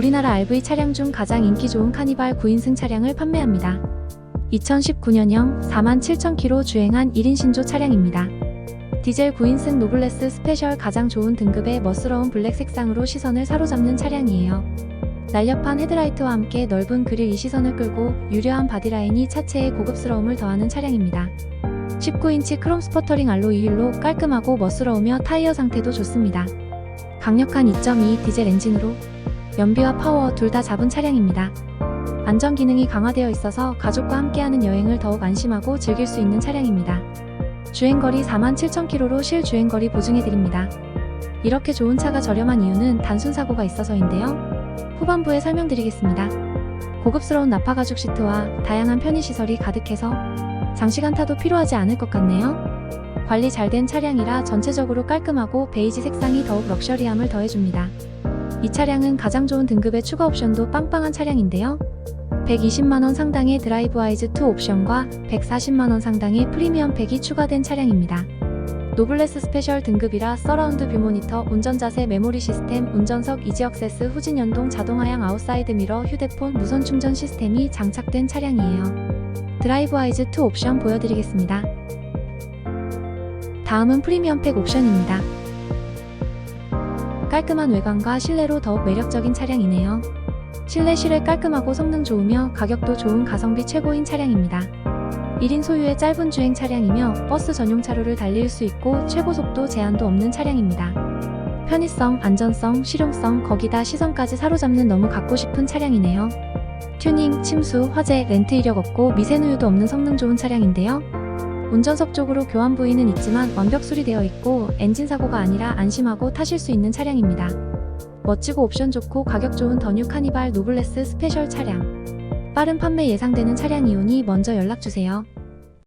우리나라 RV 차량 중 가장 인기 좋은 카니발 9인승 차량을 판매합니다. 2019년형 47,000km 주행한 1인 신조 차량입니다. 디젤 9인승 노블레스 스페셜 가장 좋은 등급의 멋스러운 블랙 색상으로 시선을 사로잡는 차량이에요. 날렵한 헤드라이트와 함께 넓은 그릴 이 시선을 끌고 유려한 바디라인이 차체에 고급스러움을 더하는 차량입니다. 19인치 크롬 스퍼터링 알로이 휠로 깔끔하고 멋스러우며 타이어 상태도 좋습니다. 강력한 2.2 디젤 엔진으로 연비와 파워 둘 다 잡은 차량입니다. 안전 기능이 강화되어 있어서 가족과 함께하는 여행을 더욱 안심하고 즐길 수 있는 차량입니다. 주행거리 47,000km로 실주행거리 보증해드립니다. 이렇게 좋은 차가 저렴한 이유는 단순 사고가 있어서인데요. 후반부에 설명드리겠습니다. 고급스러운 나파 가죽 시트와 다양한 편의시설이 가득해서 장시간 타도 필요하지 않을 것 같네요. 관리 잘 된 차량이라 전체적으로 깔끔하고 베이지 색상이 더욱 럭셔리함을 더해줍니다. 이 차량은 가장 좋은 등급의 추가 옵션도 빵빵한 차량인데요. 120만원 상당의 드라이브 아이즈 2 옵션과 140만원 상당의 프리미엄 팩이 추가된 차량입니다. 노블레스 스페셜 등급이라 서라운드 뷰 모니터, 운전자세 메모리 시스템, 운전석 이지 억세스, 후진 연동 자동 하향 아웃사이드 미러, 휴대폰 무선 충전 시스템이 장착된 차량이에요. 드라이브 아이즈 2 옵션 보여드리겠습니다. 다음은 프리미엄 팩 옵션입니다. 깔끔한 외관과 실내로 더욱 매력적인 차량이네요. 실내 실외 깔끔하고 성능 좋으며 가격도 좋은 가성비 최고인 차량입니다. 1인 소유의 짧은 주행 차량이며 버스 전용 차로를 달릴 수 있고 최고 속도 제한도 없는 차량입니다. 편의성, 안전성, 실용성, 거기다 시선까지 사로잡는 너무 갖고 싶은 차량이네요. 튜닝, 침수, 화재, 렌트 이력 없고 미세누유도 없는 성능 좋은 차량인데요. 운전석 쪽으로 교환 부위는 있지만 완벽 수리되어 있고 엔진 사고가 아니라 안심하고 타실 수 있는 차량입니다. 멋지고 옵션 좋고 가격 좋은 더뉴 카니발 노블레스 스페셜 차량. 빠른 판매 예상되는 차량이오니 먼저 연락주세요.